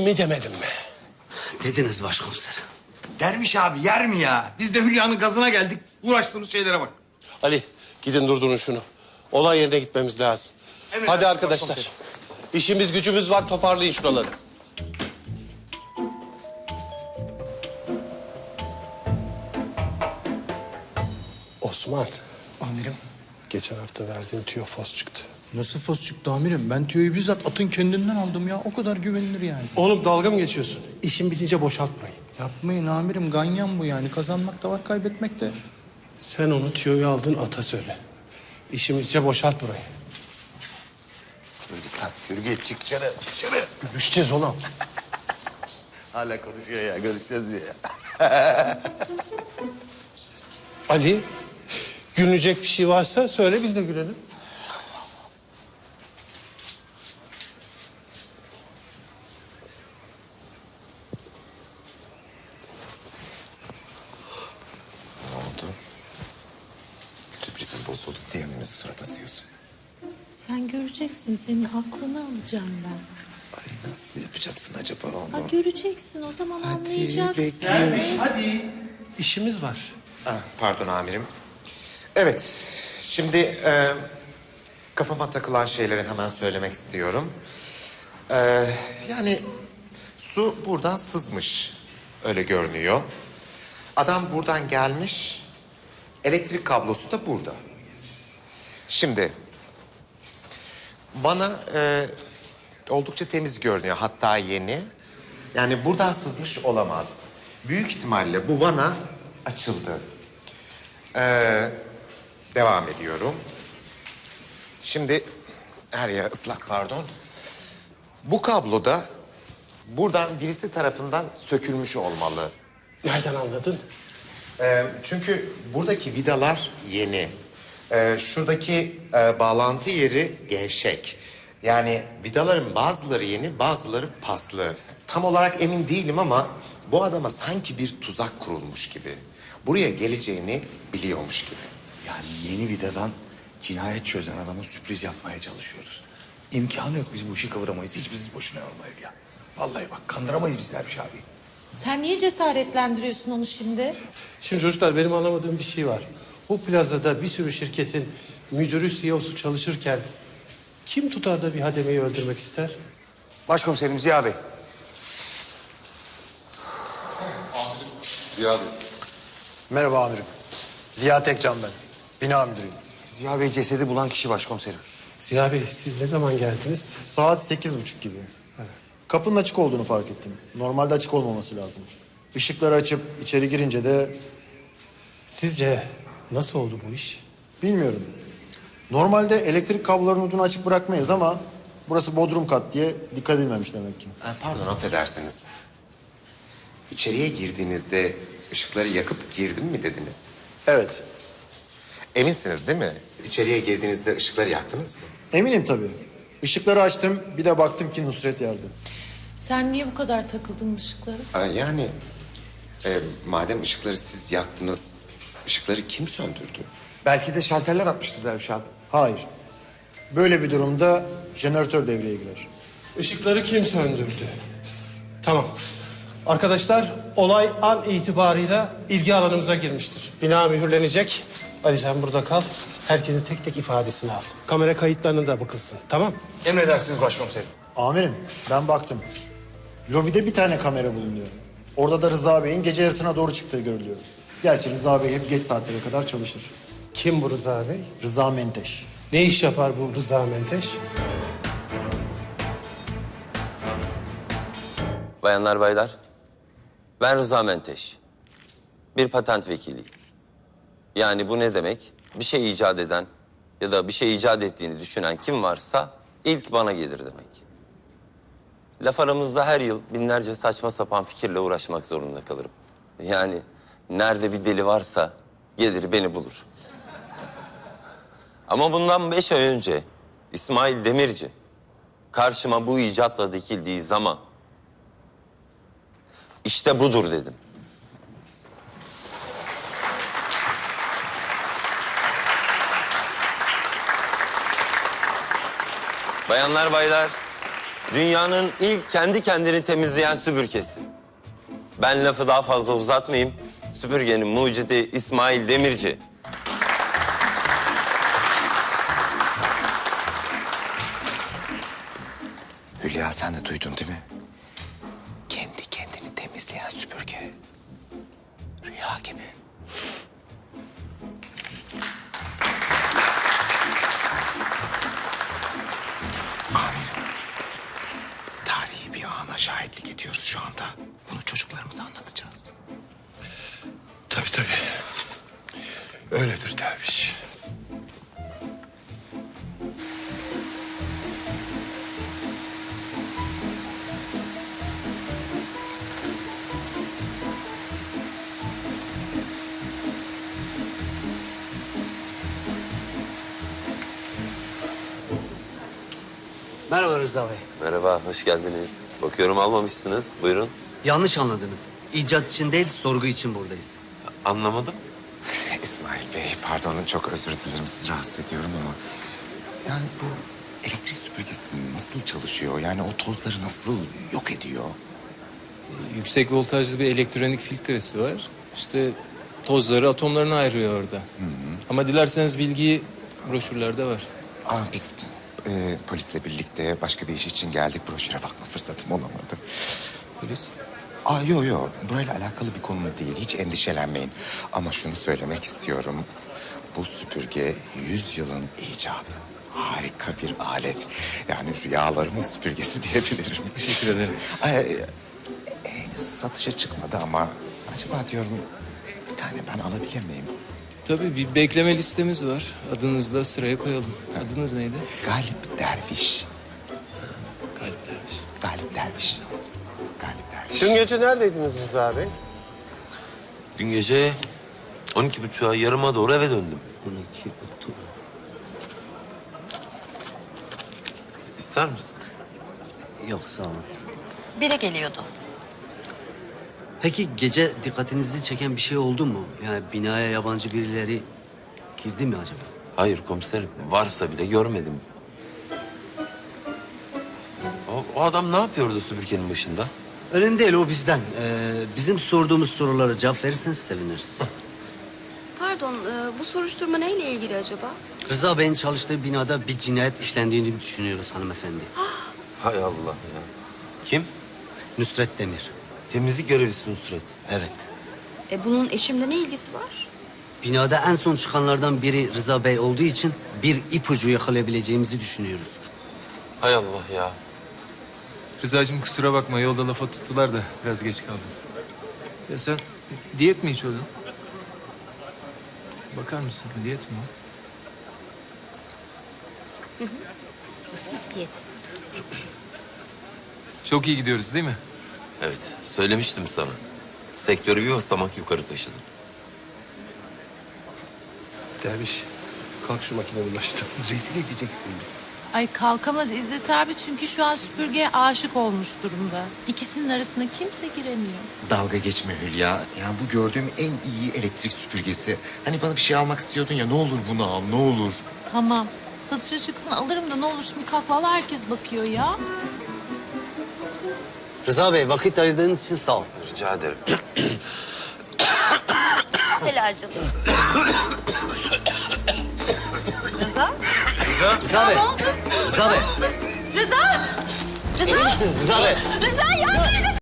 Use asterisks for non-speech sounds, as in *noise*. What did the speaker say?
mi demedim mi? Dediniz başkomiser. Derviş abi yer mi ya? Biz de Hülya'nın gazına geldik. Uğraştığımız şeylere bak. Ali gidin durdurun şunu. Olay yerine gitmemiz lazım. Hadi arkadaşlar. İşimiz gücümüz var toparlayın şuraları. Osman. Amirim. Geçen hafta verdiğin tüyo fos çıktı. Nasıl fos çıktı amirim? Ben tüyoyu bizzat atın kendinden aldım ya. O kadar güvenilir yani. Oğlum dalga mı geçiyorsun? İşin bitince boşalt burayı. Yapmayın amirim. Ganyan bu yani. Kazanmak da var, kaybetmek de. Sen onu tüyoyu aldın ata söyle. İşimizce boşalt burayı. Yürü git lan. Yürü git. Çık dışarı. Çık dışarı. Görüşeceğiz oğlum. *laughs* Hala konuşuyor ya. Görüşeceğiz ya. *laughs* Ali, gülünecek bir şey varsa söyle biz de gülelim. Sürprizin bozuldu diye mi surat asıyorsun? Sen göreceksin. Senin aklını alacağım ben. Ay nasıl yapacaksın acaba onu? Ha göreceksin. O zaman anlayacaksın. bekle. Hadi. İşimiz var. Ah, pardon amirim. Evet, şimdi e, kafama takılan şeyleri hemen söylemek istiyorum. E, yani su buradan sızmış, öyle görünüyor. Adam buradan gelmiş, elektrik kablosu da burada. Şimdi bana e, oldukça temiz görünüyor, hatta yeni. Yani buradan sızmış olamaz. Büyük ihtimalle bu vana açıldı. Ee, devam ediyorum. Şimdi her yer ıslak pardon. Bu kabloda buradan birisi tarafından sökülmüş olmalı. Nereden anladın? Ee, çünkü buradaki vidalar yeni. Ee, şuradaki e, bağlantı yeri gevşek. Yani vidaların bazıları yeni, bazıları paslı. Tam olarak emin değilim ama bu adama sanki bir tuzak kurulmuş gibi. Buraya geleceğini biliyormuş gibi. Yani yeni vidadan cinayet çözen adama sürpriz yapmaya çalışıyoruz. İmkanı yok biz bu işi kıvıramayız. Hiç bizi boşuna yormayın ya. Vallahi bak kandıramayız biz Derviş abi. Sen niye cesaretlendiriyorsun onu şimdi? Şimdi çocuklar benim anlamadığım bir şey var. Bu plazada bir sürü şirketin müdürü, CEO'su çalışırken kim tutar da bir hademeyi öldürmek ister? Başkomiserim Ziya Bey. Ziya Bey. Merhaba amirim. Ziya Tekcan ben. Bina müdürüyüm. Ziya Bey cesedi bulan kişi başkomiserim. Ziya Bey siz ne zaman geldiniz? Saat sekiz buçuk gibi. Kapının açık olduğunu fark ettim. Normalde açık olmaması lazım. Işıkları açıp içeri girince de Sizce nasıl oldu bu iş? bilmiyorum. Normalde elektrik kablolarının ucunu açık bırakmayız ama burası bodrum kat diye dikkat edilmemiş demek ki. Ha, pardon affedersiniz. İçeriye girdiğinizde ışıkları yakıp girdim mi dediniz? Evet. Eminsiniz değil mi? İçeriye girdiğinizde ışıkları yaktınız mı? Eminim tabii. Işıkları açtım bir de baktım ki Nusret yerde. Sen niye bu kadar takıldın ışıklara? Aa, Yani e, madem ışıkları siz yaktınız, ışıkları kim söndürdü? Belki de şalterler atmıştı Derviş abi. Hayır. Böyle bir durumda jeneratör devreye girer. Işıkları kim söndürdü? Tamam. Arkadaşlar olay an itibarıyla ilgi alanımıza girmiştir. Bina mühürlenecek. Ali sen burada kal. Herkesin tek tek ifadesini al. Kamera kayıtlarına da bakılsın. Tamam? Emredersiniz başkomiserim. Amirim ben baktım. Lobide bir tane kamera bulunuyor. Orada da Rıza Bey'in gece yarısına doğru çıktığı görülüyor. Gerçi Rıza Bey hep geç saatlere kadar çalışır. Kim bu Rıza Bey? Rıza Menteş. Ne iş yapar bu Rıza Menteş? Bayanlar baylar, ben Rıza Menteş. Bir patent vekiliyim. Yani bu ne demek? Bir şey icat eden ya da bir şey icat ettiğini düşünen kim varsa ilk bana gelir demek. Laf aramızda her yıl binlerce saçma sapan fikirle uğraşmak zorunda kalırım. Yani nerede bir deli varsa gelir beni bulur. Ama bundan beş ay önce İsmail Demirci karşıma bu icatla dikildiği zaman işte budur dedim. Bayanlar baylar, Dünyanın ilk kendi kendini temizleyen süpürgesi. Ben lafı daha fazla uzatmayayım. Süpürgenin mucidi İsmail Demirci. Hülya sen de duydun değil mi? Şahitlik ediyoruz şu anda. Bunu çocuklarımıza anlatacağız. Tabii tabii. Öyledir derviş. Merhaba Rıza Bey. Merhaba, hoş geldiniz. Bakıyorum almamışsınız. Buyurun. Yanlış anladınız. İcat için değil, sorgu için buradayız. Anlamadım. *laughs* İsmail Bey pardon çok özür dilerim sizi rahatsız ediyorum ama... Yani bu elektrik süpürgesi nasıl çalışıyor? Yani o tozları nasıl yok ediyor? Yüksek voltajlı bir elektronik filtresi var. İşte tozları atomlarına ayırıyor orada. Ama dilerseniz bilgiyi broşürlerde var. Aa, biz e, polisle birlikte başka bir iş için geldik. Broşüre bakma fırsatım olamadı. Polis. Aa yok yok burayla alakalı bir konu değil. Hiç endişelenmeyin. Ama şunu söylemek istiyorum. Bu süpürge yüzyılın icadı. Harika bir alet. Yani rüyalarımın süpürgesi *laughs* diyebilirim. Teşekkür ederim. Ay, e, henüz satışa çıkmadı ama acaba diyorum bir tane ben alabilir miyim? Tabii bir bekleme listemiz var. Adınızı da sıraya koyalım. Adınız neydi? Galip Derviş. Galip Derviş. Galip Derviş. Galip Derviş. Dün gece neredeydiniz Rıza Bey? Dün gece 12.30'a yarıma doğru eve döndüm. 12 otur. İster misin? Yok sağ olun. Bire geliyordu. Peki gece dikkatinizi çeken bir şey oldu mu? Yani binaya yabancı birileri girdi mi acaba? Hayır komiserim. Varsa bile görmedim. O, o adam ne yapıyordu süpürgenin başında? Önemli değil o bizden. Ee, bizim sorduğumuz sorulara cevap verirseniz seviniriz. Pardon, e, bu soruşturma neyle ilgili acaba? Rıza Bey'in çalıştığı binada bir cinayet işlendiğini düşünüyoruz hanımefendi. Hay Allah ya. Kim? Nusret Demir. Temizlik görevlisi Nusret. Evet. E, bunun eşimle ne ilgisi var? Binada en son çıkanlardan biri Rıza Bey olduğu için bir ipucu yakalayabileceğimizi düşünüyoruz. Hay Allah ya. Rıza'cığım kusura bakma yolda lafa tuttular da biraz geç kaldım. Ya sen diyet mi içiyordun? Bakar mısın? Diyet mi? Diyet. Çok iyi gidiyoruz değil mi? Evet, söylemiştim sana. Sektörü bir basamak yukarı taşıdım. Derviş, kalk şu makinenin başından. *laughs* Rezil edeceksin bizi. Ay kalkamaz İzzet abi çünkü şu an süpürgeye aşık olmuş durumda. İkisinin arasına kimse giremiyor. Dalga geçme Hülya. Yani bu gördüğüm en iyi elektrik süpürgesi. Hani bana bir şey almak istiyordun ya ne olur bunu al ne olur. Tamam. Satışa çıksın alırım da ne olur şimdi kalk vallahi herkes bakıyor ya. Rıza Bey vakit ayırdığınız için sağ ol. Rica ederim. Helal canım. Rıza? Rıza Bey. Ne oldu? Rıza Bey. Rıza! Rıza! Siz Rıza Bey. Rıza yardım edin!